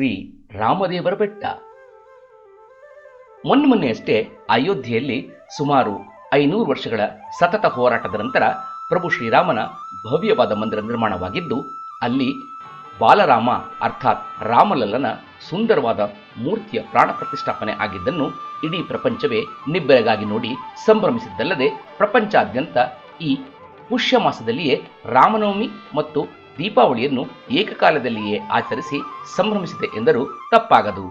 ಶ್ರೀ ರಾಮದೇವರ ಬೆಟ್ಟ. ಮೊನ್ನೆ ಮೊನ್ನೆಯಷ್ಟೇ ಅಯೋಧ್ಯೆಯಲ್ಲಿ ಸುಮಾರು ಐನೂರು ವರ್ಷಗಳ ಸತತ ಹೋರಾಟದ ನಂತರ ಪ್ರಭು ಶ್ರೀರಾಮನ ಭವ್ಯವಾದ ಮಂದಿರ ನಿರ್ಮಾಣವಾಗಿದ್ದು, ಅಲ್ಲಿ ಬಾಲರಾಮ ಅರ್ಥಾತ್ ರಾಮಲಲ್ಲನ ಸುಂದರವಾದ ಮೂರ್ತಿಯ ಪ್ರಾಣ ಪ್ರತಿಷ್ಠಾಪನೆ ಆಗಿದ್ದನ್ನು ಇಡೀ ಪ್ರಪಂಚವೇ ನಿಬ್ಬೆರಗಾಗಿ ನೋಡಿ ಸಂಭ್ರಮಿಸಿದ್ದಲ್ಲದೆ ಪ್ರಪಂಚಾದ್ಯಂತ ಈ ಪುಷ್ಯ ಮಾಸದಲ್ಲಿಯೇ ರಾಮನವಮಿ ಮತ್ತು ದೀಪಾವಳಿಯನ್ನು ಏಕಕಾಲದಲ್ಲಿಯೇ ಆಚರಿಸಿ ಸಂಭ್ರಮಿಸಿದೆ ಎಂದರೂ ತಪ್ಪಾಗದು.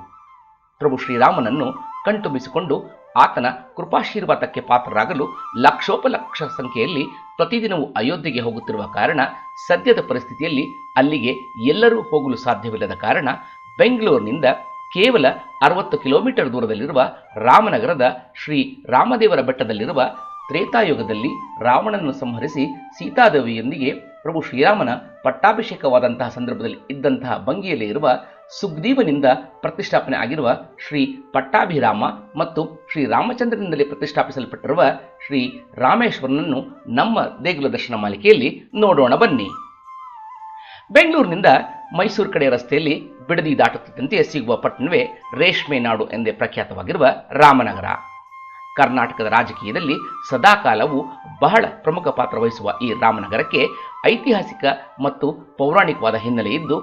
ಪ್ರಭು ಶ್ರೀರಾಮನನ್ನು ಕಣ್ತುಂಬಿಸಿಕೊಂಡು ಆತನ ಕೃಪಾಶೀರ್ವಾದಕ್ಕೆ ಪಾತ್ರರಾಗಲು ಲಕ್ಷೋಪಲಕ್ಷ ಸಂಖ್ಯೆಯಲ್ಲಿ ಪ್ರತಿದಿನವೂ ಅಯೋಧ್ಯೆಗೆ ಹೋಗುತ್ತಿರುವ ಕಾರಣ ಸದ್ಯದ ಪರಿಸ್ಥಿತಿಯಲ್ಲಿ ಅಲ್ಲಿಗೆ ಎಲ್ಲರೂ ಹೋಗಲು ಸಾಧ್ಯವಿಲ್ಲದ ಕಾರಣ ಬೆಂಗಳೂರಿನಿಂದ ಕೇವಲ ಅರವತ್ತು ಕಿಲೋಮೀಟರ್ ದೂರದಲ್ಲಿರುವ ರಾಮನಗರದ ಶ್ರೀ ರಾಮದೇವರ ಬೆಟ್ಟದಲ್ಲಿರುವ ತ್ರೇತಾಯುಗದಲ್ಲಿ ರಾವಣನನ್ನು ಸಂಹರಿಸಿ ಸೀತಾದೇವಿಯೊಂದಿಗೆ ಪ್ರಭು ಶ್ರೀರಾಮನ ಪಟ್ಟಾಭಿಷೇಕವಾದಂತಹ ಸಂದರ್ಭದಲ್ಲಿ ಇದ್ದಂತಹ ಭಂಗಿಯಲ್ಲಿ ಇರುವ ಸುಗ್ರೀವನಿಂದ ಪ್ರತಿಷ್ಠಾಪನೆ ಆಗಿರುವ ಶ್ರೀ ಪಟ್ಟಾಭಿರಾಮ ಮತ್ತು ಶ್ರೀ ರಾಮಚಂದ್ರನಿಂದಲೇ ಪ್ರತಿಷ್ಠಾಪಿಸಲ್ಪಟ್ಟಿರುವ ಶ್ರೀ ರಾಮೇಶ್ವರನನ್ನು ನಮ್ಮ ದೇಗುಲ ದರ್ಶನ ಮಾಲಿಕೆಯಲ್ಲಿ ನೋಡೋಣ ಬನ್ನಿ. ಬೆಂಗಳೂರಿನಿಂದ ಮೈಸೂರು ಕಡೆ ರಸ್ತೆಯಲ್ಲಿ ಬಿಡದಿ ದಾಟುತ್ತಿದ್ದಂತೆ ಸಿಗುವ ಪಟ್ಟಣವೇ ರೇಷ್ಮೆ ನಾಡು ಎಂದೇ ಪ್ರಖ್ಯಾತವಾಗಿರುವ ರಾಮನಗರ. ಕರ್ನಾಟಕದ ರಾಜಕೀಯದಲ್ಲಿ ಸದಾಕಾಲವು ಬಹಳ ಪ್ರಮುಖ ಪಾತ್ರ ವಹಿಸುವ ಈ ರಾಮನಗರಕ್ಕೆ ಐತಿಹಾಸಿಕ ಮತ್ತು ಪೌರಾಣಿಕವಾದ ಹಿನ್ನೆಲೆ ಇದ್ದು,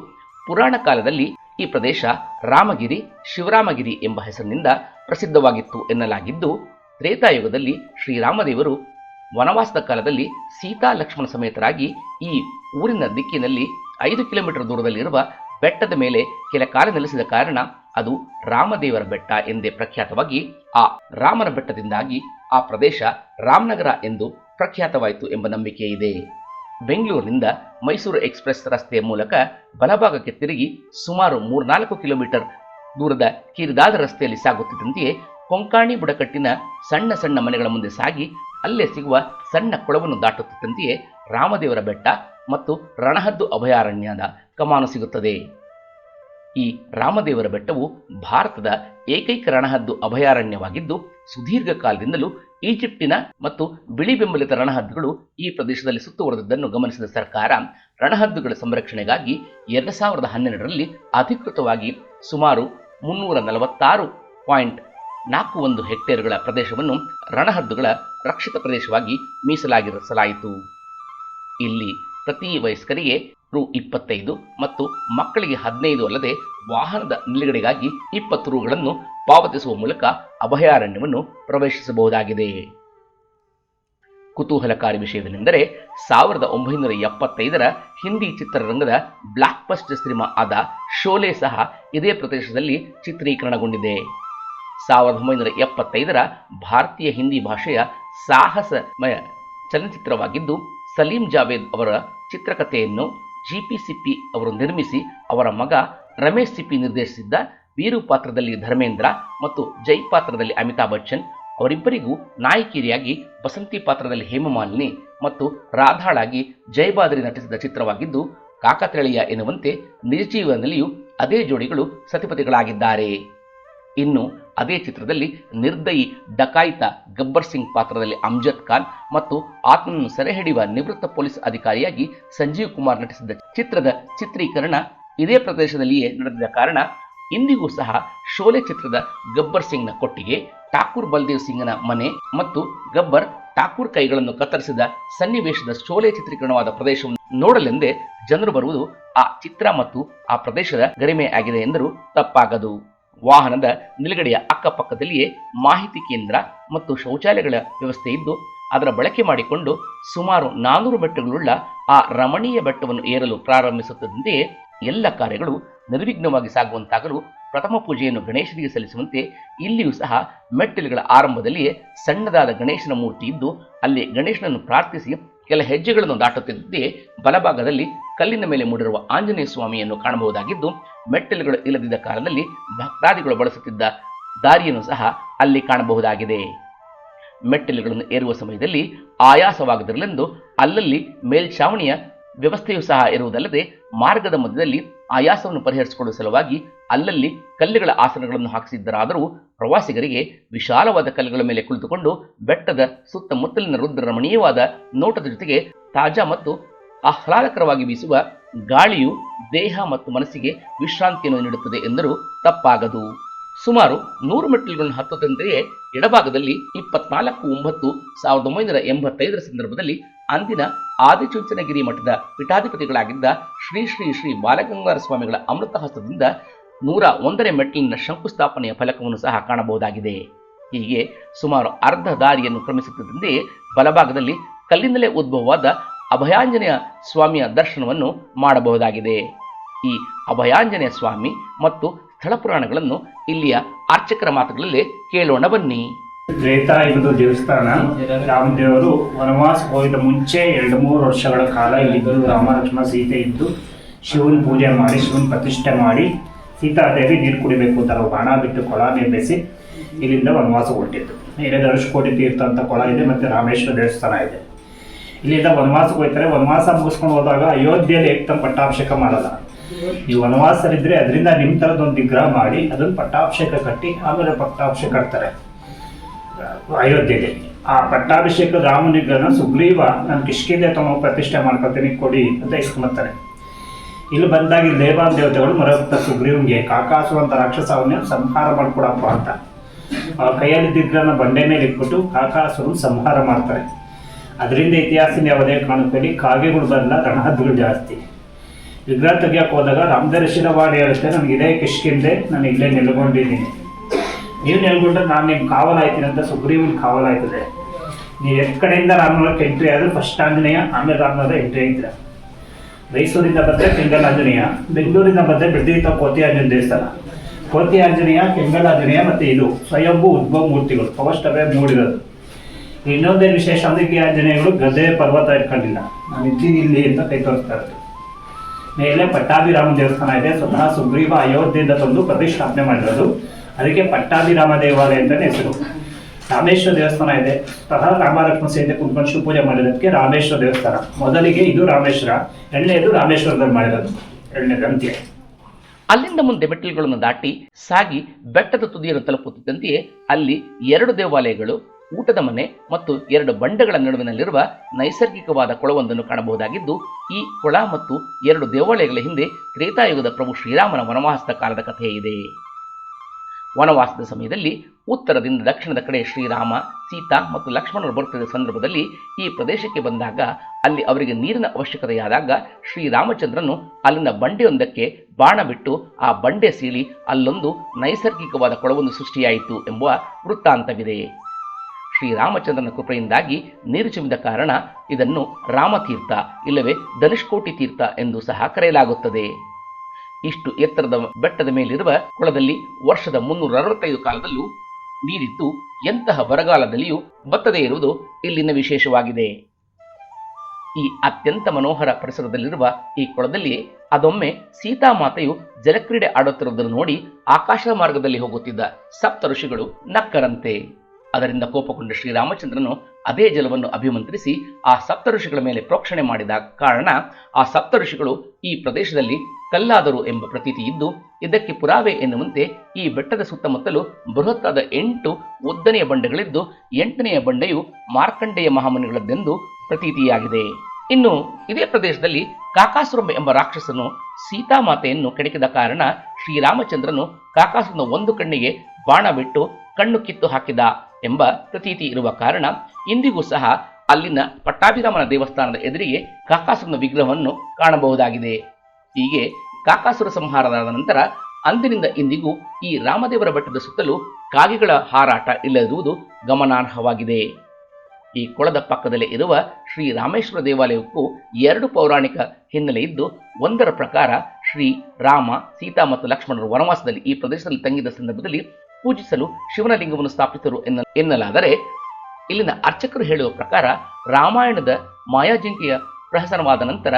ಪುರಾಣ ಕಾಲದಲ್ಲಿ ಈ ಪ್ರದೇಶ ರಾಮಗಿರಿ, ಶಿವರಾಮಗಿರಿ ಎಂಬ ಹೆಸರಿನಿಂದ ಪ್ರಸಿದ್ಧವಾಗಿತ್ತು ಎನ್ನಲಾಗಿದ್ದು, ತ್ರೇತಾಯುಗದಲ್ಲಿ ಶ್ರೀರಾಮದೇವರು ವನವಾಸದ ಕಾಲದಲ್ಲಿ ಸೀತಾ ಲಕ್ಷ್ಮಣ ಸಮೇತರಾಗಿ ಈ ಊರಿನ ದಿಕ್ಕಿನಲ್ಲಿ ಐದು ಕಿಲೋಮೀಟರ್ ದೂರದಲ್ಲಿರುವ ಬೆಟ್ಟದ ಮೇಲೆ ಕೆಲ ಕಾಲ ನೆಲೆಸಿದ ಕಾರಣ ಅದು ರಾಮದೇವರ ಬೆಟ್ಟ ಎಂದೇ ಪ್ರಖ್ಯಾತವಾಗಿ ಆ ರಾಮನ ಬೆಟ್ಟದಿಂದಾಗಿ ಆ ಪ್ರದೇಶ ರಾಮನಗರ ಎಂದು ಪ್ರಖ್ಯಾತವಾಯಿತು ಎಂಬ ನಂಬಿಕೆ ಇದೆ ಬೆಂಗಳೂರಿನಿಂದ ಮೈಸೂರು ಎಕ್ಸ್ಪ್ರೆಸ್ ರಸ್ತೆಯ ಮೂಲಕ ಬಲಭಾಗಕ್ಕೆ ತಿರುಗಿ ಸುಮಾರು ಮೂರ್ನಾಲ್ಕು ಕಿಲೋಮೀಟರ್ ದೂರದ ಕಿರಿದಾದ ರಸ್ತೆಯಲ್ಲಿ ಸಾಗುತ್ತಿದ್ದಂತೆಯೇ ಕೊಂಕಾಣಿ ಬುಡಕಟ್ಟಿನ ಸಣ್ಣ ಸಣ್ಣ ಮನೆಗಳ ಮುಂದೆ ಸಾಗಿ ಅಲ್ಲೇ ಸಿಗುವ ಸಣ್ಣ ಕೊಳವನ್ನು ದಾಟುತ್ತಿದ್ದಂತೆಯೇ ರಾಮದೇವರ ಬೆಟ್ಟ ಮತ್ತು ರಣಹದ್ದು ಅಭಯಾರಣ್ಯದ ಕಮಾನು ಸಿಗುತ್ತದೆ. ಈ ರಾಮದೇವರ ಬೆಟ್ಟವು ಭಾರತದ ಏಕೈಕ ರಣಹದ್ದು ಅಭಯಾರಣ್ಯವಾಗಿದ್ದು ಸುದೀರ್ಘ ಕಾಲದಿಂದಲೂ ಈಜಿಪ್ಟಿನ ಮತ್ತು ಬಿಳಿ ಬೆಂಬಲಿತ ರಣಹದ್ದುಗಳು ಈ ಪ್ರದೇಶದಲ್ಲಿ ಸುತ್ತುವರೆದಿದ್ದನ್ನು ಗಮನಿಸಿದ ಸರ್ಕಾರ, ರಣಹದ್ದುಗಳ ಸಂರಕ್ಷಣೆಗಾಗಿ ಎರಡು ಸಾವಿರದ ಹನ್ನೆರಡರಲ್ಲಿ ಅಧಿಕೃತವಾಗಿ ಸುಮಾರು ಮುನ್ನೂರ ನಲವತ್ತಾರು ಪಾಯಿಂಟ್ ನಾಲ್ಕು ಒಂದು ಹೆಕ್ಟೇರ್ಗಳ ಪ್ರದೇಶವನ್ನು ರಣಹದ್ದುಗಳ ರಕ್ಷಿತ ಪ್ರದೇಶವಾಗಿ ಮೀಸಲಾಗಿರಿಸಲಾಯಿತು. ಇಲ್ಲಿ ಪ್ರತಿ ವಯಸ್ಕರಿಗೆ ರು ಇಪ್ಪತ್ತೈದು ಮತ್ತು ಮಕ್ಕಳಿಗೆ ಹದಿನೈದು ಅಲ್ಲದೆ ವಾಹನದ ನಿಲುಗಡೆಗಾಗಿ ಇಪ್ಪತ್ತು ರೂಗಳನ್ನು ಪಾವತಿಸುವ ಮೂಲಕ ಅಭಯಾರಣ್ಯವನ್ನು ಪ್ರವೇಶಿಸಬಹುದಾಗಿದೆ. ಕುತೂಹಲಕಾರಿ ವಿಷಯವೇನೆಂದರೆ, ಸಾವಿರದ ಒಂಬೈನೂರ ಎಪ್ಪತ್ತೈದರ ಹಿಂದಿ ಚಿತ್ರರಂಗದ ಬ್ಲಾಕ್ ಪಸ್ಟ್ ಸಿನಿಮಾ ಆದ ಶೋಲೆ ಸಹ ಇದೇ ಪ್ರದೇಶದಲ್ಲಿ ಚಿತ್ರೀಕರಣಗೊಂಡಿದೆ. ಸಾವಿರದ ಒಂಬೈನೂರ ಎಪ್ಪತ್ತೈದರ ಭಾರತೀಯ ಹಿಂದಿ ಭಾಷೆಯ ಸಾಹಸಮಯ ಚಲನಚಿತ್ರವಾಗಿದ್ದು, ಸಲೀಂ ಜಾವೇದ್ ಅವರ ಚಿತ್ರಕಥೆಯನ್ನು ಜಿ ಪಿ ಸಿಪ್ಪಿ ಅವರು ನಿರ್ಮಿಸಿ ಅವರ ಮಗ ರಮೇಶ್ ಸಿಪ್ಪಿ ನಿರ್ದೇಶಿಸಿದ್ದ ವೀರು ಪಾತ್ರದಲ್ಲಿ ಧರ್ಮೇಂದ್ರ ಮತ್ತು ಜೈ ಪಾತ್ರದಲ್ಲಿ ಅಮಿತಾಬ್ ಬಚ್ಚನ್, ಅವರಿಬ್ಬರಿಗೂ ನಾಯಕಿಯರಿಯಾಗಿ ಬಸಂತಿ ಪಾತ್ರದಲ್ಲಿ ಹೇಮಮಾಲಿನಿ ಮತ್ತು ರಾಧಾಳಾಗಿ ಜಯಬಾದ್ರಿ ನಟಿಸಿದ ಚಿತ್ರವಾಗಿದ್ದು, ಕಾಕತಳಿಯ ಎನ್ನುವಂತೆ ನಿಜ ಜೀವನದಲ್ಲಿಯೂ ಅದೇ ಜೋಡಿಗಳು ಸತಿಪತಿಗಳಾಗಿದ್ದಾರೆ. ಇನ್ನು ಅದೇ ಚಿತ್ರದಲ್ಲಿ ನಿರ್ದಯಿ ಡಕಾಯಿತ ಗಬ್ಬರ್ ಸಿಂಗ್ ಪಾತ್ರದಲ್ಲಿ ಅಮ್ಜದ್ ಖಾನ್ ಮತ್ತು ಆತನನ್ನು ಸೆರೆಹಿಡಿಯುವ ನಿವೃತ್ತ ಪೊಲೀಸ್ ಅಧಿಕಾರಿಯಾಗಿ ಸಂಜೀವ್ ಕುಮಾರ್ ನಟಿಸಿದ ಚಿತ್ರದ ಚಿತ್ರೀಕರಣ ಇದೇ ಪ್ರದೇಶದಲ್ಲಿಯೇ ನಡೆದ ಕಾರಣ ಇಂದಿಗೂ ಸಹ ಶೋಲೆ ಚಿತ್ರದ ಗಬ್ಬರ್ ಸಿಂಗ್ನ ಕೊಟ್ಟಿಗೆ, ಠಾಕೂರ್ ಬಲ್ದೇವ್ ಸಿಂಗ್ನ ಮನೆ ಮತ್ತು ಗಬ್ಬರ್ ಠಾಕೂರ್ ಕೈಗಳನ್ನು ಕತ್ತರಿಸಿದ ಸನ್ನಿವೇಶದ ಶೋಲೆ ಚಿತ್ರೀಕರಣವಾದ ಪ್ರದೇಶವನ್ನು ನೋಡಲೆಂದೇ ಜನರು ಬರುವುದು ಆ ಚಿತ್ರ ಮತ್ತು ಆ ಪ್ರದೇಶದ ಗರಿಮೆ ಆಗಿದೆ ಎಂದರೂ ತಪ್ಪಾಗದು. ವಾಹನದ ನಿಲುಗಡೆಯ ಅಕ್ಕಪಕ್ಕದಲ್ಲಿಯೇ ಮಾಹಿತಿ ಕೇಂದ್ರ ಮತ್ತು ಶೌಚಾಲಯಗಳ ವ್ಯವಸ್ಥೆ ಇದ್ದು, ಅದರ ಬಳಕೆ ಮಾಡಿಕೊಂಡು ಸುಮಾರು ನಾನೂರು ಬೆಟ್ಟಗಳುಳ್ಳ ಆ ರಮಣೀಯ ಬೆಟ್ಟವನ್ನು ಏರಲು ಪ್ರಾರಂಭಿಸುತ್ತಿದ್ದಂತೆಯೇ ಎಲ್ಲ ಕಾರ್ಯಗಳು ನಿರ್ವಿಘ್ನವಾಗಿ ಸಾಗುವಂತಾಗಲು ಪ್ರಥಮ ಪೂಜೆಯನ್ನು ಗಣೇಶನಿಗೆ ಸಲ್ಲಿಸುವಂತೆ ಇಲ್ಲಿಯೂ ಸಹ ಮೆಟ್ಟಿಲುಗಳ ಆರಂಭದಲ್ಲಿಯೇ ಸಣ್ಣದಾದ ಗಣೇಶನ ಮೂರ್ತಿ ಇದ್ದು, ಅಲ್ಲಿ ಗಣೇಶನನ್ನು ಪ್ರಾರ್ಥಿಸಿ ಕೆಲ ಹೆಜ್ಜೆಗಳನ್ನು ದಾಟುತ್ತಿದ್ದಂತೆ ಬಲಭಾಗದಲ್ಲಿ ಕಲ್ಲಿನ ಮೇಲೆ ಮೂಡಿರುವ ಆಂಜನೇಯ ಸ್ವಾಮಿಯನ್ನು ಕಾಣಬಹುದಾಗಿದ್ದು, ಮೆಟ್ಟಿಲುಗಳು ಇಲ್ಲದಿದ್ದ ಕಾಲದಲ್ಲಿ ಭಕ್ತಾದಿಗಳು ಬಳಸುತ್ತಿದ್ದ ದಾರಿಯನ್ನು ಸಹ ಅಲ್ಲಿ ಕಾಣಬಹುದಾಗಿದೆ. ಮೆಟ್ಟಿಲುಗಳನ್ನು ಏರುವ ಸಮಯದಲ್ಲಿ ಆಯಾಸವಾಗದಿರಲೆಂದು ಅಲ್ಲಲ್ಲಿ ಮೇಲ್ಛಾವಣಿಯ ವ್ಯವಸ್ಥೆಯೂ ಸಹ ಇರುವುದಲ್ಲದೆ ಮಾರ್ಗದ ಮಧ್ಯದಲ್ಲಿ ಆಯಾಸವನ್ನು ಪರಿಹರಿಸಿಕೊಳ್ಳುವ ಸಲುವಾಗಿ ಅಲ್ಲಲ್ಲಿ ಕಲ್ಲುಗಳ ಆಸನಗಳನ್ನು ಹಾಕಿಸಿದ್ದರಾದರೂ ಪ್ರವಾಸಿಗರಿಗೆ ವಿಶಾಲವಾದ ಕಲ್ಲುಗಳ ಮೇಲೆ ಕುಳಿತುಕೊಂಡು ಬೆಟ್ಟದ ಸುತ್ತಮುತ್ತಲಿನ ರುದ್ರ ರಮಣೀಯವಾದ ನೋಟದ ಜೊತೆಗೆ ತಾಜಾ ಮತ್ತು ಆಹ್ಲಾದಕರವಾಗಿ ಬೀಸುವ ಗಾಳಿಯು ದೇಹ ಮತ್ತು ಮನಸ್ಸಿಗೆ ವಿಶ್ರಾಂತಿಯನ್ನು ನೀಡುತ್ತದೆ ಎಂದರೂ ತಪ್ಪಾಗದು. ಸುಮಾರು ನೂರು ಮೆಟ್ಟಿಲುಗಳನ್ನು ಹತ್ತದಂತೆಯೇ ಎಡಭಾಗದಲ್ಲಿ ಇಪ್ಪತ್ನಾಲ್ಕು ಒಂಬತ್ತು ಸಾವಿರದ ಒಂಬೈನೂರ ಎಂಬತ್ತೈದರ ಸಂದರ್ಭದಲ್ಲಿ ಅಂದಿನ ಆದಿಚುಂಚನಗಿರಿ ಮಠದ ಪೀಠಾಧಿಪತಿಗಳಾಗಿದ್ದ ಶ್ರೀ ಶ್ರೀ ಶ್ರೀ ಬಾಲಗಂಗಾಧರ ಸ್ವಾಮಿಗಳ ಅಮೃತ ಹಸ್ತದಿಂದ ನೂರ ಒಂದನೇ ಮೆಟ್ಟಿಲಿನ ಶಂಕುಸ್ಥಾಪನೆಯ ಫಲಕವನ್ನು ಸಹ ಕಾಣಬಹುದಾಗಿದೆ. ಹೀಗೆ ಸುಮಾರು ಅರ್ಧ ದಾರಿಯನ್ನು ಕ್ರಮಿಸುತ್ತಿದ್ದಂತೆಯೇ ಬಲಭಾಗದಲ್ಲಿ ಕಲ್ಲಿನಲ್ಲೇ ಉದ್ಭವವಾದ ಅಭಯಾಂಜನೇಯ ಸ್ವಾಮಿಯ ದರ್ಶನವನ್ನು ಮಾಡಬಹುದಾಗಿದೆ. ಈ ಅಭಯಾಂಜನೇಯ ಸ್ವಾಮಿ ಮತ್ತು ಸ್ಥಳ ಪುರಾಣಗಳನ್ನು ಇಲ್ಲಿಯ ಅರ್ಚಕರ ಮಾತುಗಳಲ್ಲಿ ಕೇಳೋಣ ಬನ್ನಿ. ತ್ರೇತಾಯುಗದ ದೇವಸ್ಥಾನ. ರಾಮದೇವರು ವನವಾಸ ಹೋಗಿದ ಮುಂಚೆ ಎರಡು ಮೂರು ವರ್ಷಗಳ ಕಾಲ ಇಲ್ಲಿದ್ದರು. ರಾಮ ಲಕ್ಷ್ಮಣ ಸೀತೆ ಇದ್ದು ಶಿವನ ಪೂಜೆ ಮಾಡಿ, ಶಿವನ ಪ್ರತಿಷ್ಠೆ ಮಾಡಿ ಸೀತಾದೇವಿ ನೀರು ಕುಡಿಬೇಕು ಅಂತ ಬಾಣ ಬಿಟ್ಟು ಕೊಳ ನಿರ್ಮಿಸಿ ಇಲ್ಲಿಂದ ವನವಾಸ ಹೊರಟಿದ್ದು. ಇಲ್ಲೇ ಧನುಷ್ಕೋಟಿ ತೀರ್ಥ ಅಂತ ಕೊಳ ಇದೆ ಮತ್ತೆ ರಾಮೇಶ್ವರ ದೇವಸ್ಥಾನ ಇದೆ. ಇಲ್ಲಿಂದ ವನವಾಸಕ್ಕೆ ಹೋಗ್ತಾರೆ. ವನವಾಸ ಮುಗಿಸ್ಕೊಂಡು ಹೋದಾಗ ಅಯೋಧ್ಯೆಯಲ್ಲಿ ಏಕ್ತ ಪಟ್ಟಾಭಿಷೇಕ ಮಾಡಲ್ಲ. ನೀವು ವನವಾಸರಿದ್ರೆ ಅದರಿಂದ ನಿಮ್ಮ ಥರದೊಂದು ವಿಗ್ರಹ ಮಾಡಿ ಅದನ್ನು ಪಟ್ಟಾಭಿಷೇಕ ಕಟ್ಟಿ, ಆಮೇಲೆ ಪಟ್ಟಾಭಿಷೇಕ ಕಟ್ತಾರೆ ಅಯೋಧ್ಯೆಗೆ. ಆ ಪಟ್ಟಾಭಿಷೇಕ ರಾಮನಿಗ್ರಹನ ಸುಗ್ರೀವ ನಾನು ಕಿಷ್ಕಿಂದೆ ತಮ್ಮ ಪ್ರತಿಷ್ಠೆ ಮಾಡ್ಕೊತೀನಿ, ಕೊಡಿ ಅಂತ ಇಸ್ಕೊಂಬತ್ತಾರೆ ಇಲ್ಲಿ ಬಂದಾಗ ದೇವಾನ್ ದೇವತೆಗಳು ಮರತ್ತ ಸುಗ್ರೀವಂಗೆ ಕಾಕಾಸು ಅಂತ ರಾಕ್ಷಸವನ್ನೇ ಸಂಹಾರ ಮಾಡಿಕೊಡಪ್ಪ ಅಂತ. ಆ ಕೈಯಲ್ಲಿ ದಿಗ್ರಹನ ಬಂಡೆ ಮೇಲೆ ಇಟ್ಬಿಟ್ಟು ಕಾಕಾಸುರು ಸಂಹಾರ ಮಾಡ್ತಾರೆ. ಅದರಿಂದ ಇತಿಹಾಸದ ಯಾವುದೇ ಕಾರಣದಲ್ಲಿ ಕಾಗೆಗಳು ಬರಲ್ಲ, ರಣಹದ್ದುಗಳು ಜಾಸ್ತಿ. ವಿಗ್ರಹ ತೆಗಿಯಕ್ಕೆ ಹೋದಾಗ ರಾಮದರ್ಶನವಾಡಿ ಹೇಳುತ್ತೆ ನನಗೆ ಇದೇ ಕಿಷ್ಕಿಂದೆ ನಾನು ಇಲ್ಲೇ ನಿಲ್ಕೊಂಡಿದ್ದೀನಿ ನೀವು ನಿಲ್ಕೊಂಡ್ರೆ ನಾನು ನಿಮ್ಗೆ ಕಾವಲಾಯ್ತೀನಿ ಅಂತ ಸುಗ್ರೀವನ್ ಕಾವಲಾಯ್ತದೆ. ನೀವು ಎತ್ ಕಡೆಯಿಂದ ರಾಮನಗರಕ್ಕೆ ಎಂಟ್ರಿ ಆದ್ರೆ ಫಸ್ಟ್ ಆಂಜನೇಯ, ಆಮೇಲೆ ರಾಮನಗರ ಎಂಟ್ರಿ ಆಯ್ತೀರ ಮೈಸೂರಿಂದ ಬಂದರೆ ಕೆಂಗಲ್ ಆಂಜನೇಯ ಬೆಂಗಳೂರಿಂದ ಬಂದರೆ ಬೆಡ್ಡೀತ ಕೋತಿ ಆಂಜನೇಯ ದೇವಸ್ಥಾನ. ಕೋತಿ ಆಂಜನೇಯ ಕೆಂಗಲ್ ಆಂಜನೇಯ ಮತ್ತು ಇದು ಸ್ವಯಂಭೂ ಉದ್ಭವ ಮೂರ್ತಿಗಳು ಫಸ್ಟ್ ಅವೇ ಮೂಡಿರೋದು. ಇನ್ನೊಂದೇ ವಿಶೇಷ ಅಂದ್ರೆ ಆಂಜನೇಯಗಳು ಗದೆ ಪರ್ವತ ಇಟ್ಕೊಂಡಿಲ್ಲ. ನಾನು ಇದ್ದೀನಿ ಇಲ್ಲಿ ಅಂತ ಕೈ ತೋರಿಸ್ತಾ ಇರೋದು. ಮೇಲೆ ಪಟ್ಟಾಭಿರಾಮ ದೇವಸ್ಥಾನ ಇದೆ. ಸ್ವತಃ ಸುಗ್ರೀವ ಅಯೋಧ್ಯೆಯಿಂದ ತಂದು ಪ್ರತಿಷ್ಠಾಪನೆ ಮಾಡಿರೋದು. ಅದಕ್ಕೆ ಪಟ್ಟಾಭಿರಾಮ ದೇವಾಲಯ ಅಂತಲೇ ಹೆಸರು. ರಾಮೇಶ್ವರ ದೇವಸ್ಥಾನ ಇದೆ. ಸ್ವತಃ ರಾಮಲಕ್ಷ್ಮಣ ಸೇನೆ ಕುಟುಂಬ ಶಿವ ಪೂಜೆ ಮಾಡಿರೋದಕ್ಕೆ ರಾಮೇಶ್ವರ ದೇವಸ್ಥಾನ. ಮೊದಲಿಗೆ ಇದು ರಾಮೇಶ್ವರ, ಎರಡನೇದು ರಾಮೇಶ್ವರದಲ್ಲಿ ಮಾಡಿರೋದು. ಎರಡನೇದು ಅಂತ್ಯ ಅಲ್ಲಿಂದ ಮುಂದೆ ಮೆಟ್ಟಿಲುಗಳನ್ನು ದಾಟಿ ಸಾಗಿ ಬೆಟ್ಟದ ತುದಿಯನ್ನು ತಲುಪುತ್ತಿದ್ದಂತೆಯೇ ಅಲ್ಲಿ ಎರಡು ದೇವಾಲಯಗಳು ಊಟದ ಮನೆ ಮತ್ತು ಎರಡು ಬಂಡೆಗಳ ನಡುವಿನಲ್ಲಿರುವ ನೈಸರ್ಗಿಕವಾದ ಕೊಳವೊಂದನ್ನು ಕಾಣಬಹುದಾಗಿದ್ದು, ಈ ಕೊಳ ಮತ್ತು ಎರಡು ದೇವಾಲಯಗಳ ಹಿಂದೆ ತ್ರೇತಾಯುಗದ ಪ್ರಭು ಶ್ರೀರಾಮನ ವನವಾಸದ ಕಾಲದ ಕಥೆ ಇದೆ. ವನವಾಸದ ಸಮಯದಲ್ಲಿ ಉತ್ತರದಿಂದ ದಕ್ಷಿಣದ ಕಡೆ ಶ್ರೀರಾಮ, ಸೀತಾ ಮತ್ತು ಲಕ್ಷ್ಮಣರು ಬರುತ್ತಿದ್ದ ಸಂದರ್ಭದಲ್ಲಿ ಈ ಪ್ರದೇಶಕ್ಕೆ ಬಂದಾಗ ಅಲ್ಲಿ ಅವರಿಗೆ ನೀರಿನ ಅವಶ್ಯಕತೆಯಾದಾಗ ಶ್ರೀರಾಮಚಂದ್ರನು ಅಲ್ಲಿನ ಬಂಡೆಯೊಂದಕ್ಕೆ ಬಾಣ ಬಿಟ್ಟು ಆ ಬಂಡೆ ಸೀಳಿ ಅಲ್ಲೊಂದು ನೈಸರ್ಗಿಕವಾದ ಕೊಳವೊಂದು ಸೃಷ್ಟಿಯಾಯಿತು ಎಂಬ ವೃತ್ತಾಂತವಿದೆ. ಶ್ರೀರಾಮಚಂದ್ರನ ಕೃಪೆಯಿಂದಾಗಿ ನೀರು ಚಿಮ್ಮಿದ ಕಾರಣ ಇದನ್ನು ರಾಮತೀರ್ಥ ಇಲ್ಲವೇ ಧನುಷ್ಕೋಟಿ ತೀರ್ಥ ಎಂದು ಸಹ ಕರೆಯಲಾಗುತ್ತದೆ. ಇಷ್ಟು ಎತ್ತರದ ಬೆಟ್ಟದ ಮೇಲಿರುವ ಕೊಳದಲ್ಲಿ ವರ್ಷದ ಮುನ್ನೂರ ಅರವತ್ತೈದು ಕಾಲದಲ್ಲೂ ನೀರಿದ್ದು ಎಂತಹ ಬರಗಾಲದಲ್ಲಿಯೂ ಬತ್ತದೇ ಇರುವುದು ಇಲ್ಲಿನ ವಿಶೇಷವಾಗಿದೆ. ಈ ಅತ್ಯಂತ ಮನೋಹರ ಪರಿಸರದಲ್ಲಿರುವ ಈ ಕೊಳದಲ್ಲಿ ಅದೊಮ್ಮೆ ಸೀತಾಮಾತೆಯು ಜಲಕ್ರೀಡೆ ಆಡುತ್ತಿರುವುದನ್ನು ನೋಡಿ ಆಕಾಶದ ಮಾರ್ಗದಲ್ಲಿ ಹೋಗುತ್ತಿದ್ದ ಸಪ್ತ ಋಷಿಗಳು ನಕ್ಕರಂತೆ. ಅದರಿಂದ ಕೋಪಗೊಂಡ ಶ್ರೀರಾಮಚಂದ್ರನು ಅದೇ ಜಲವನ್ನು ಅಭಿಮಂತ್ರಿಸಿ ಆ ಸಪ್ತ ಋಷಿಗಳ ಮೇಲೆ ಪ್ರೋಕ್ಷಣೆ ಮಾಡಿದ ಕಾರಣ ಆ ಸಪ್ತ ಋಷಿಗಳು ಈ ಪ್ರದೇಶದಲ್ಲಿ ಕಲ್ಲಾದರು ಎಂಬ ಪ್ರತೀತಿ ಇದ್ದು, ಇದಕ್ಕೆ ಪುರಾವೆ ಎನ್ನುವಂತೆ ಈ ಬೆಟ್ಟದ ಸುತ್ತಮುತ್ತಲು ಬೃಹತ್ತಾದ ಎಂಟು ಉದ್ದನೆಯ ಬಂಡೆಗಳಿದ್ದು, ಎಂಟನೆಯ ಬಂಡೆಯು ಮಾರ್ಕಂಡೇಯ ಮಹಾಮುನಿಗಳದ್ದೆಂದು ಪ್ರತೀತಿಯಾಗಿದೆ. ಇನ್ನು ಇದೇ ಪ್ರದೇಶದಲ್ಲಿ ಕಾಕಾಸುರಂ ಎಂಬ ರಾಕ್ಷಸನು ಸೀತಾಮಾತೆಯನ್ನು ಕೆಡಕಿದ ಕಾರಣ ಶ್ರೀರಾಮಚಂದ್ರನು ಕಾಕಾಸುರನ ಒಂದು ಕಣ್ಣಿಗೆ ಬಾಣ ಬಿಟ್ಟು ಕಣ್ಣು ಕಿತ್ತು ಹಾಕಿದ. ಎಂಬ ಪ್ರತೀತಿ ಇರುವ ಕಾರಣ ಇಂದಿಗೂ ಸಹ ಅಲ್ಲಿನ ಪಟ್ಟಾಭಿರಾಮನ ದೇವಸ್ಥಾನದ ಎದುರಿಗೆ ಕಾಕಾಸುರನ ವಿಗ್ರಹವನ್ನು ಕಾಣಬಹುದಾಗಿದೆ. ಹೀಗೆ ಕಾಕಾಸುರ ಸಂಹಾರದಾದ ನಂತರ ಅಂದಿನಿಂದ ಇಂದಿಗೂ ಈ ರಾಮದೇವರ ಬೆಟ್ಟದ ಸುತ್ತಲೂ ಕಾಗೆಗಳ ಹಾರಾಟ ಇಲ್ಲದಿರುವುದು ಗಮನಾರ್ಹವಾಗಿದೆ. ಈ ಕೊಳದ ಪಕ್ಕದಲ್ಲೇ ಇರುವ ಶ್ರೀ ರಾಮೇಶ್ವರ ದೇವಾಲಯಕ್ಕೂ ಎರಡು ಪೌರಾಣಿಕ ಹಿನ್ನೆಲೆ ಇದ್ದು, ಒಂದರ ಪ್ರಕಾರ ಶ್ರೀ ರಾಮ, ಸೀತಾ ಮತ್ತು ಲಕ್ಷ್ಮಣರು ವನವಾಸದಲ್ಲಿ ಈ ಪ್ರದೇಶದಲ್ಲಿ ತಂಗಿದ ಸಂದರ್ಭದಲ್ಲಿ ಪೂಜಿಸಲು ಶಿವನ ಲಿಂಗವನ್ನು ಸ್ಥಾಪಿಸಿದರು ಎನ್ನ, ಎನ್ನಲಾದರೆ ಇಲ್ಲಿನ ಅರ್ಚಕರು ಹೇಳುವ ಪ್ರಕಾರ ರಾಮಾಯಣದ ಮಾಯಾಜಿಂಕೆಯ ಪ್ರಹಸನವಾದ ನಂತರ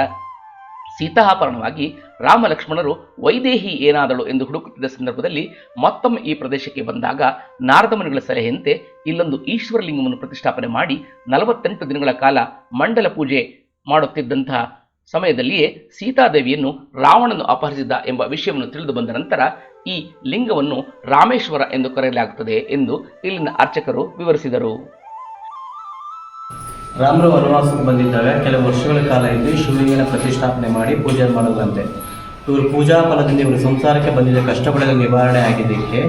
ಸೀತಾಪರಣವಾಗಿ ರಾಮ ಲಕ್ಷ್ಮಣರು ವೈದೇಹಿ ಏನಾದಳು ಎಂದು ಹುಡುಕುತ್ತಿದ್ದ ಸಂದರ್ಭದಲ್ಲಿ ಮತ್ತೊಮ್ಮೆ ಈ ಪ್ರದೇಶಕ್ಕೆ ಬಂದಾಗ ನಾರದ ಮುನಿಗಳ ಸಲಹೆಯಂತೆ ಇಲ್ಲೊಂದು ಈಶ್ವರಲಿಂಗವನ್ನು ಪ್ರತಿಷ್ಠಾಪನೆ ಮಾಡಿ ನಲವತ್ತೆಂಟು ದಿನಗಳ ಕಾಲ ಮಂಡಲ ಪೂಜೆ ಮಾಡುತ್ತಿದ್ದಂತಹ ಸಮಯದಲ್ಲಿಯೇ ಸೀತಾದೇವಿಯನ್ನು ರಾವಣನು ಅಪಹರಿಸಿದ್ದ ಎಂಬ ವಿಷಯವನ್ನು ತಿಳಿದು ಬಂದ ನಂತರ ಈ ಲಿಂಗವನ್ನು ರಾಮೇಶ್ವರ ಎಂದು ಕರೆಯಲಾಗುತ್ತದೆ ಎಂದು ಇಲ್ಲಿನ ಅರ್ಚಕರು ವಿವರಿಸಿದರು. ರಾಮರು ವನವಾಸಕ್ಕೆ ಬಂದಿದ್ದಾಗ ಕೆಲವು ವರ್ಷಗಳ ಕಾಲ ಇದ್ದು ಶಿವಲಿಂಗನ ಪ್ರತಿಷ್ಠಾಪನೆ ಮಾಡಿ ಪೂಜೆ ಮಾಡೋದಂತೆ ಇವರು ಪೂಜಾ ಫಲದಿಂದ ಇವರು ಸಂಸಾರಕ್ಕೆ ಬಂದಿದ್ದ ಕಷ್ಟಗಳೆಲ್ಲ ನಿವಾರಣೆ ಆಗಿದ್ದಕ್ಕೆ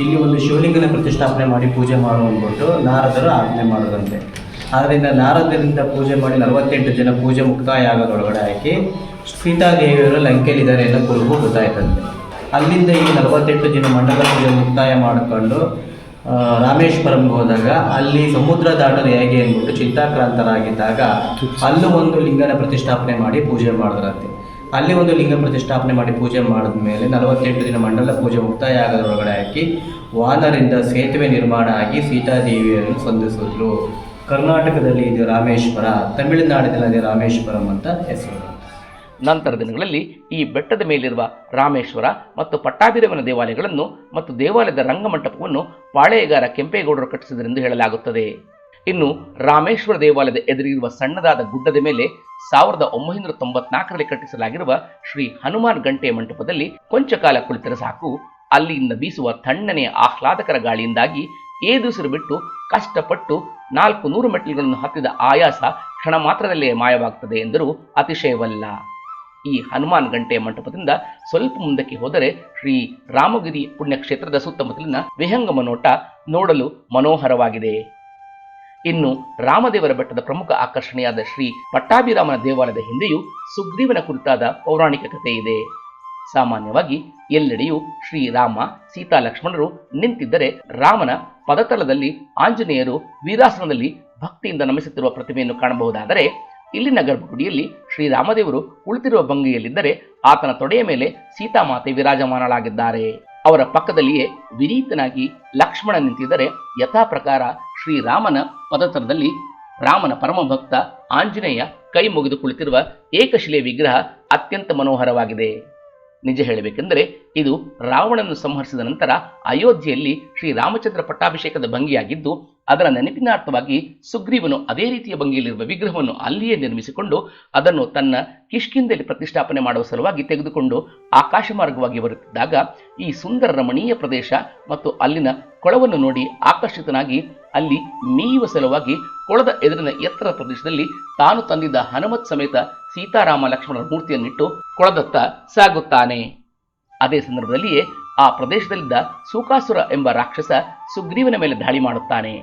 ಇಲ್ಲಿ ಒಂದು ಶಿವಲಿಂಗನ ಪ್ರತಿಷ್ಠಾಪನೆ ಮಾಡಿ ಪೂಜೆ ಮಾಡು ಅಂದ್ಬಿಟ್ಟು ನಾರದರು ಆಜ್ಞೆ ಮಾಡೋದಂತೆ. ಆದ್ದರಿಂದ ನಾರದರಿಂದ ಪೂಜೆ ಮಾಡಿ ನಲವತ್ತೆಂಟು ಜನ ಪೂಜೆ ಮುಕ್ತಾಯ ಆಗೋದೊಳಗಡೆ ಹಾಕಿ ಸೀತಾದೇವಿಯವರು ಲಂಕೆಯಲ್ಲಿದ್ದಾರೆ ಎಲ್ಲ ಕುರುಹು ಗೊತ್ತಾಯ್ತಂತೆ. ಅಲ್ಲಿಂದ ಈ ನಲವತ್ತೆಂಟು ದಿನ ಮಂಡಲ ಪೂಜೆ ಮುಕ್ತಾಯ ಮಾಡಿಕೊಂಡು ರಾಮೇಶ್ವರಂಗೆ ಹೋದಾಗ ಅಲ್ಲಿ ಸಮುದ್ರ ದಾಟರು ಹೇಗೆ ಅಂದ್ಬಿಟ್ಟು ಚಿಂತಾಕ್ರಾಂತರಾಗಿದ್ದಾಗ ಅಲ್ಲೂ ಒಂದು ಲಿಂಗನ ಪ್ರತಿಷ್ಠಾಪನೆ ಮಾಡಿ ಪೂಜೆ ಮಾಡಿದ್ರಂತೆ. ಅಲ್ಲಿ ಒಂದು ಲಿಂಗ ಪ್ರತಿಷ್ಠಾಪನೆ ಮಾಡಿ ಪೂಜೆ ಮಾಡಿದ್ಮೇಲೆ ನಲವತ್ತೆಂಟು ದಿನ ಮಂಡಲ ಪೂಜೆ ಮುಕ್ತಾಯ ಆಗೋದ್ರೊಳಗಡೆ ಹಾಕಿ ವಾನರಿಂದ ಸೇತುವೆ ನಿರ್ಮಾಣ ಆಗಿ ಸೀತಾದೇವಿಯನ್ನು ಸಂಧಿಸಿದ್ರು. ಕರ್ನಾಟಕದಲ್ಲಿ ಇದು ರಾಮೇಶ್ವರ, ತಮಿಳುನಾಡಿನಲ್ಲಿ ರಾಮೇಶ್ವರಂ ಅಂತ ಹೆಸರು. ನಂತರ ದಿನಗಳಲ್ಲಿ ಈ ಬೆಟ್ಟದ ಮೇಲಿರುವ ರಾಮೇಶ್ವರ ಮತ್ತು ಪಟ್ಟಾಭಿರವನ ದೇವಾಲಯಗಳನ್ನು ಮತ್ತು ದೇವಾಲಯದ ರಂಗಮಂಟಪವನ್ನು ಪಾಳೆಯಗಾರ ಕೆಂಪೇಗೌಡರು ಕಟ್ಟಿಸಿದರೆಂದು ಹೇಳಲಾಗುತ್ತದೆ. ಇನ್ನು ರಾಮೇಶ್ವರ ದೇವಾಲಯದ ಎದುರಿರುವ ಸಣ್ಣದಾದ ಗುಡ್ಡದ ಮೇಲೆ ಸಾವಿರದ ಒಂಬೈನೂರ ತೊಂಬತ್ನಾಲ್ಕರಲ್ಲಿ ಕಟ್ಟಿಸಲಾಗಿರುವ ಶ್ರೀ ಹನುಮಾನ್ ಗಂಟೆ ಮಂಟಪದಲ್ಲಿ ಕೊಂಚ ಕಾಲ ಕುಳಿತರೆ ಸಾಕು. ಅಲ್ಲಿಂದ ಬೀಸುವ ತಣ್ಣನೆಯ ಆಹ್ಲಾದಕರ ಗಾಳಿಯಿಂದಾಗಿ ಏದುಸಿರು ಬಿಟ್ಟು ಕಷ್ಟಪಟ್ಟು ನಾಲ್ಕು ನೂರು ಮೆಟ್ಟಿಲುಗಳನ್ನು ಹತ್ತಿದ ಆಯಾಸ ಕ್ಷಣ ಮಾತ್ರದಲ್ಲೇ ಮಾಯವಾಗುತ್ತದೆ ಎಂದರೂ ಅತಿಶಯವಲ್ಲ. ಈ ಹನುಮಾನ್ ಗಂಟೆ ಮಂಟಪದಿಂದ ಸ್ವಲ್ಪ ಮುಂದಕ್ಕೆ ಹೋದರೆ ಶ್ರೀ ರಾಮಗಿರಿ ಪುಣ್ಯಕ್ಷೇತ್ರದ ಸುತ್ತಮುತ್ತಲಿನ ವಿಹಂಗಮ ನೋಟ ನೋಡಲು ಮನೋಹರವಾಗಿದೆ. ಇನ್ನು ರಾಮದೇವರ ಬೆಟ್ಟದ ಪ್ರಮುಖ ಆಕರ್ಷಣೆಯಾದ ಶ್ರೀ ಪಟ್ಟಾಭಿರಾಮನ ದೇವಾಲಯದ ಹಿಂದೆಯೂ ಸುಗ್ರೀವನ ಕುರಿತಾದ ಪೌರಾಣಿಕ ಕಥೆ ಇದೆ. ಸಾಮಾನ್ಯವಾಗಿ ಎಲ್ಲೆಡೆಯೂ ಶ್ರೀರಾಮ ಸೀತಾ ಲಕ್ಷ್ಮಣರು ನಿಂತಿದ್ದರೆ ರಾಮನ ಪದತಲದಲ್ಲಿ ಆಂಜನೇಯರು ವೀರಾಸನದಲ್ಲಿ ಭಕ್ತಿಯಿಂದ ನಮಿಸುತ್ತಿರುವ ಪ್ರತಿಮೆಯನ್ನು ಕಾಣಬಹುದಾದರೆ ಇಲ್ಲಿನ ಗರ್ಭಗುಡಿಯಲ್ಲಿ ಶ್ರೀರಾಮದೇವರು ಕುಳಿತಿರುವ ಭಂಗಿಯಲ್ಲಿದ್ದರೆ ಆತನ ತೊಡೆಯ ಮೇಲೆ ಸೀತಾಮಾತೆ ವಿರಾಜಮಾನಳಾಗಿದ್ದಾರೆ. ಅವರ ಪಕ್ಕದಲ್ಲಿಯೇ ವಿನೀತನಾಗಿ ಲಕ್ಷ್ಮಣ ನಿಂತಿದ್ದರೆ ಯಥಾ ಪ್ರಕಾರ ಶ್ರೀರಾಮನ ಪದತ್ರದಲ್ಲಿ ರಾಮನ ಪರಮ ಭಕ್ತ ಆಂಜನೇಯ ಕೈ ಮುಗಿದು ಕುಳಿತಿರುವ ಏಕಶಿಲೆ ವಿಗ್ರಹ ಅತ್ಯಂತ ಮನೋಹರವಾಗಿದೆ. ನಿಜ ಹೇಳಬೇಕೆಂದರೆ ಇದು ರಾವಣನನ್ನು ಸಂಹರಿಸಿದ ನಂತರ ಅಯೋಧ್ಯೆಯಲ್ಲಿ ಶ್ರೀರಾಮಚಂದ್ರ ಪಟ್ಟಾಭಿಷೇಕದ ಭಂಗಿಯಾಗಿದ್ದು, ಅದರ ನೆನಪಿನಾರ್ಥವಾಗಿ ಸುಗ್ರೀವನು ಅದೇ ರೀತಿಯ ಭಂಗಿಯಲ್ಲಿರುವ ವಿಗ್ರಹವನ್ನು ಅಲ್ಲಿಯೇ ನಿರ್ಮಿಸಿಕೊಂಡು ಅದನ್ನು ತನ್ನ ಕಿಷ್ಕಿಂದಲ್ಲಿ ಪ್ರತಿಷ್ಠಾಪನೆ ಮಾಡುವ ಸಲುವಾಗಿ ತೆಗೆದುಕೊಂಡು ಆಕಾಶ ಮಾರ್ಗವಾಗಿ ಬರುತ್ತಿದ್ದಾಗ ಈ ಸುಂದರ ರಮಣೀಯ ಪ್ರದೇಶ ಮತ್ತು ಅಲ್ಲಿನ ಕೊಳವನ್ನು ನೋಡಿ ಆಕರ್ಷಿತನಾಗಿ ಅಲ್ಲಿ ಮೀಯುವ ಸಲುವಾಗಿ ಕೊಳದ ಎದುರಿನ ಎತ್ತರ ಪ್ರದೇಶದಲ್ಲಿ ತಾನು ತಂದಿದ್ದ ಹನುಮತ್ ಸಮೇತ ಸೀತಾರಾಮ ಲಕ್ಷ್ಮಣರ ಮೂರ್ತಿಯನ್ನಿಟ್ಟು ಕೊಳದತ್ತ ಸಾಗುತ್ತಾನೆ. ಅದೇ ಸಂದರ್ಭದಲ್ಲಿಯೇ ಆ ಪ್ರದೇಶದಲ್ಲಿದ್ದ ಸೂಕಾಸುರ ಎಂಬ ರಾಕ್ಷಸ ಸುಗ್ರೀವನ ಮೇಲೆ ದಾಳಿ ಮಾಡುತ್ತಾನೆ.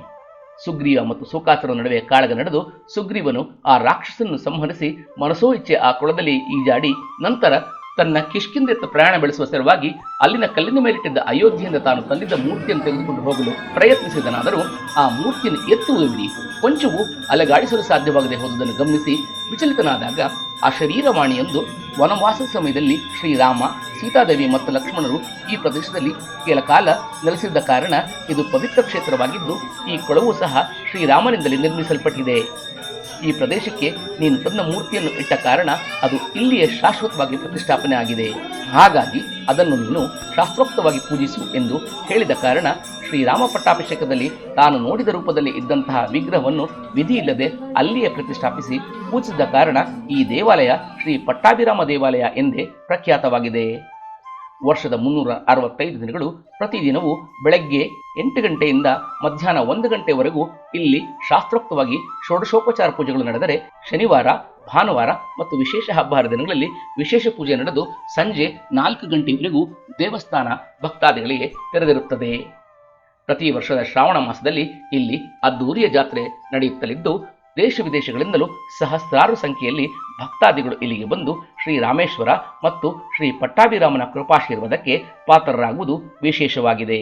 ಸುಗ್ರೀವ ಮತ್ತು ಸೂಕಾಸುರ ನಡುವೆ ಕಾಳಗ ನಡೆದು ಸುಗ್ರೀವನು ಆ ರಾಕ್ಷಸನ್ನು ಸಂಹರಿಸಿ ಮನಸೋ ಇಚ್ಛೆ ಆ ಕೊಳದಲ್ಲಿ ಈಜಾಡಿ ನಂತರ ತನ್ನ ಕಿಷ್ಕಿಂದೆತ್ತ ಪ್ರಯಾಣ ಬೆಳೆಸುವ ಸಲುವಾಗಿ ಅಲ್ಲಿನ ಕಲ್ಲಿನ ಮೇಲಿಟ್ಟಿದ್ದ ಅಯೋಧ್ಯೆಯಿಂದ ತಾನು ತಂದಿದ್ದ ಮೂರ್ತಿಯನ್ನು ತೆಗೆದುಕೊಂಡು ಹೋಗಲು ಪ್ರಯತ್ನಿಸಿದನಾದರೂ ಆ ಮೂರ್ತಿಯನ್ನು ಎತ್ತುವುದು ಬಿಡಿ. ಕೊಂಚವೂ ಅಲೆಗಾಡಿಸಲು ಸಾಧ್ಯವಾಗದೆ ಹೋದುದನ್ನು ಗಮನಿಸಿ ವಿಚಲಿತನಾದಾಗ ಆ ಶರೀರವಾಣಿಯೊಂದು ವನವಾಸದ ಸಮಯದಲ್ಲಿ ಶ್ರೀರಾಮ, ಸೀತಾದೇವಿ ಮತ್ತು ಲಕ್ಷ್ಮಣರು ಈ ಪ್ರದೇಶದಲ್ಲಿ ಕೆಲ ಕಾಲ ನೆಲೆಸಿದ್ದ ಕಾರಣ ಇದು ಪವಿತ್ರ ಕ್ಷೇತ್ರವಾಗಿದ್ದು ಈ ಕೊಳವು ಸಹ ಶ್ರೀರಾಮನಿಂದಲೇ ನಿರ್ಮಿಸಲ್ಪಟ್ಟಿದೆ. ಈ ಪ್ರದೇಶಕ್ಕೆ ನೀನು ತನ್ನ ಮೂರ್ತಿಯನ್ನು ಇಟ್ಟ ಕಾರಣ ಅದು ಇಲ್ಲಿಯೇ ಶಾಶ್ವತವಾಗಿ ಪ್ರತಿಷ್ಠಾಪನೆ ಆಗಿದೆ. ಹಾಗಾಗಿ ಅದನ್ನು ನೀನು ಶಾಸ್ತ್ರೋಕ್ತವಾಗಿ ಪೂಜಿಸು ಎಂದು ಹೇಳಿದ ಕಾರಣ ಶ್ರೀರಾಮ ಪಟ್ಟಾಭಿಷೇಕದಲ್ಲಿ ತಾನು ನೋಡಿದ ರೂಪದಲ್ಲಿ ಇದ್ದಂತಹ ವಿಗ್ರಹವನ್ನು ವಿಧಿ ಇಲ್ಲದೆ ಅಲ್ಲಿಯೇ ಪ್ರತಿಷ್ಠಾಪಿಸಿ ಪೂಜಿಸಿದ ಕಾರಣ ಈ ದೇವಾಲಯ ಶ್ರೀ ಪಟ್ಟಾಭಿರಾಮ ದೇವಾಲಯ ಎಂದೇ ಪ್ರಖ್ಯಾತವಾಗಿದೆ. ವರ್ಷದ ಮುನ್ನೂರ ಅರವತ್ತೈದು ದಿನಗಳು ಪ್ರತಿದಿನವೂ ಬೆಳಗ್ಗೆ ಎಂಟು ಗಂಟೆಯಿಂದ ಮಧ್ಯಾಹ್ನ ಒಂದು ಗಂಟೆವರೆಗೂ ಇಲ್ಲಿ ಶಾಸ್ತ್ರೋಕ್ತವಾಗಿ ಷೋಡಶೋಪಚಾರ ಪೂಜೆಗಳು ನಡೆದರೆ ಶನಿವಾರ, ಭಾನುವಾರ ಮತ್ತು ವಿಶೇಷ ಹಬ್ಬ ದಿನಗಳಲ್ಲಿ ವಿಶೇಷ ಪೂಜೆ ನಡೆದು ಸಂಜೆ ನಾಲ್ಕು ಗಂಟೆವರೆಗೂ ದೇವಸ್ಥಾನ ಭಕ್ತಾದಿಗಳಿಗೆ ತೆರೆದಿರುತ್ತದೆ. ಪ್ರತಿ ವರ್ಷದ ಶ್ರಾವಣ ಮಾಸದಲ್ಲಿ ಇಲ್ಲಿ ಅದ್ದೂರಿಯ ಜಾತ್ರೆ ನಡೆಯುತ್ತಲಿದ್ದು ದೇಶ ವಿದೇಶಗಳಿಂದಲೂ ಸಹಸ್ರಾರು ಸಂಖ್ಯೆಯಲ್ಲಿ ಭಕ್ತಾದಿಗಳು ಇಲ್ಲಿಗೆ ಬಂದು ಶ್ರೀ ರಾಮೇಶ್ವರ ಮತ್ತು ಶ್ರೀ ಪಟ್ಟಾಭಿರಾಮನ ಕೃಪಾಶೀರ್ವಾದಕ್ಕೆ ಪಾತ್ರರಾಗುವುದು ವಿಶೇಷವಾಗಿದೆ.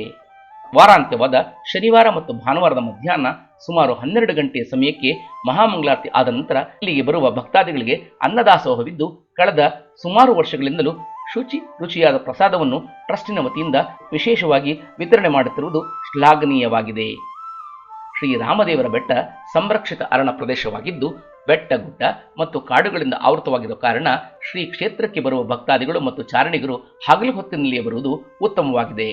ವಾರಾಂತ್ಯವಾದ ಶನಿವಾರ ಮತ್ತು ಭಾನುವಾರದ ಮಧ್ಯಾಹ್ನ ಸುಮಾರು ಹನ್ನೆರಡು ಗಂಟೆಯ ಸಮಯಕ್ಕೆ ಮಹಾಮಂಗಳಾರತಿ ಆದ ನಂತರ ಇಲ್ಲಿಗೆ ಬರುವ ಭಕ್ತಾದಿಗಳಿಗೆ ಅನ್ನದಾಸೋಹವಿದ್ದು, ಕಳೆದ ಸುಮಾರು ವರ್ಷಗಳಿಂದಲೂ ಶುಚಿ ರುಚಿಯಾದ ಪ್ರಸಾದವನ್ನು ಟ್ರಸ್ಟಿನ ವತಿಯಿಂದ ವಿಶೇಷವಾಗಿ ವಿತರಣೆ ಮಾಡುತ್ತಿರುವುದು ಶ್ಲಾಘನೀಯವಾಗಿದೆ. ಶ್ರೀರಾಮದೇವರ ಬೆಟ್ಟ ಸಂರಕ್ಷಿತ ಅರಣ್ಯ ಪ್ರದೇಶವಾಗಿದ್ದು ಬೆಟ್ಟ ಗುಡ್ಡ ಮತ್ತು ಕಾಡುಗಳಿಂದ ಆವೃತವಾಗಿರುವ ಕಾರಣ ಶ್ರೀ ಕ್ಷೇತ್ರಕ್ಕೆ ಬರುವ ಭಕ್ತಾದಿಗಳು ಮತ್ತು ಚಾರಣಿಗರು ಹಗಲು ಹೊತ್ತಿನಲ್ಲಿಯೇ ಬರುವುದು ಉತ್ತಮವಾಗಿದೆ.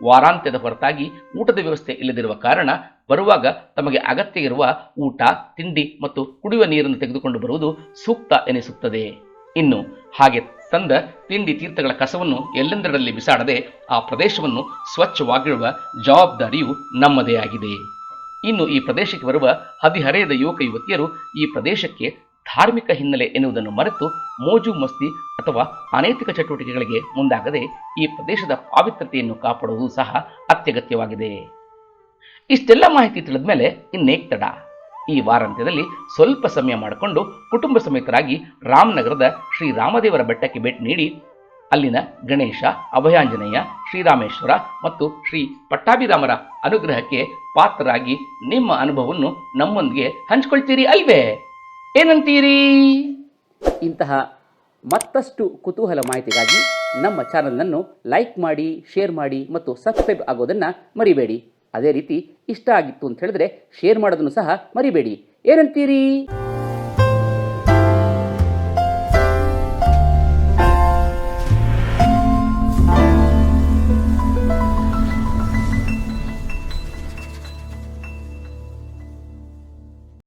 ವಾರಾಂತ್ಯದ ಹೊರತಾಗಿ ಊಟದ ವ್ಯವಸ್ಥೆ ಇಲ್ಲದಿರುವ ಕಾರಣ ಬರುವಾಗ ತಮಗೆ ಅಗತ್ಯ ಇರುವ ಊಟ, ತಿಂಡಿ ಮತ್ತು ಕುಡಿಯುವ ನೀರನ್ನು ತೆಗೆದುಕೊಂಡು ಬರುವುದು ಸೂಕ್ತ ಎನಿಸುತ್ತದೆ. ಇನ್ನು ಹಾಗೆ ತಂದ ತಿಂಡಿ ತೀರ್ಥಗಳ ಕಸವನ್ನು ಎಲ್ಲೆಂದರಲ್ಲಿ ಬಿಸಾಡದೆ ಆ ಪ್ರದೇಶವನ್ನು ಸ್ವಚ್ಛವಾಗಿಡುವ ಜವಾಬ್ದಾರಿಯು ನಮ್ಮದೇ ಆಗಿದೆ. ಇನ್ನು ಈ ಪ್ರದೇಶಕ್ಕೆ ಬರುವ ಹದಿಹರೆಯದ ಯುವಕ ಯುವತಿಯರು ಈ ಪ್ರದೇಶಕ್ಕೆ ಧಾರ್ಮಿಕ ಹಿನ್ನೆಲೆ ಎನ್ನುವುದನ್ನು ಮರೆತು ಮೋಜು ಮಸ್ತಿ ಅಥವಾ ಅನೈತಿಕ ಚಟುವಟಿಕೆಗಳಿಗೆ ಮುಂದಾಗದೆ ಈ ಪ್ರದೇಶದ ಪಾವಿತ್ರತೆಯನ್ನು ಕಾಪಾಡುವುದು ಸಹ ಅತ್ಯಗತ್ಯವಾಗಿದೆ. ಇಷ್ಟೆಲ್ಲ ಮಾಹಿತಿ ತಿಳಿದ ಮೇಲೆ ಇನ್ನೇಕ್ ತಡ. ಈ ವಾರಾಂತ್ಯದಲ್ಲಿ ಸ್ವಲ್ಪ ಸಮಯ ಮಾಡಿಕೊಂಡು ಕುಟುಂಬ ಸಮೇತರಾಗಿ ರಾಮನಗರದ ಶ್ರೀ ರಾಮದೇವರ ಬೆಟ್ಟಕ್ಕೆ ಭೇಟಿ ನೀಡಿ ಅಲ್ಲಿನ ಗಣೇಶ, ಅಭಯಾಂಜನೇಯ, ಶ್ರೀರಾಮೇಶ್ವರ ಮತ್ತು ಶ್ರೀ ಪಟ್ಟಾಭಿರಾಮರ ಅನುಗ್ರಹಕ್ಕೆ ಪಾತ್ರರಾಗಿ ನಿಮ್ಮ ಅನುಭವವನ್ನು ನಮ್ಮೊಂದಿಗೆ ಹಂಚ್ಕೊಳ್ತೀರಿ ಅಲ್ವೇ? ಏನಂತೀರಿ? ಇಂತಹ ಮತ್ತಷ್ಟು ಕುತೂಹಲ ಮಾಹಿತಿಗಾಗಿ ನಮ್ಮ ಚಾನಲನ್ನು ಲೈಕ್ ಮಾಡಿ, ಶೇರ್ ಮಾಡಿ ಮತ್ತು ಸಬ್ಸ್ಕ್ರೈಬ್ ಆಗೋದನ್ನು ಮರಿಬೇಡಿ. ಅದೇ ರೀತಿ ಇಷ್ಟ ಆಗಿತ್ತು ಅಂತ ಹೇಳಿದ್ರೆ ಶೇರ್ ಮಾಡೋದನ್ನು ಸಹ ಮರಿಬೇಡಿ. ಏನಂತೀರಿ?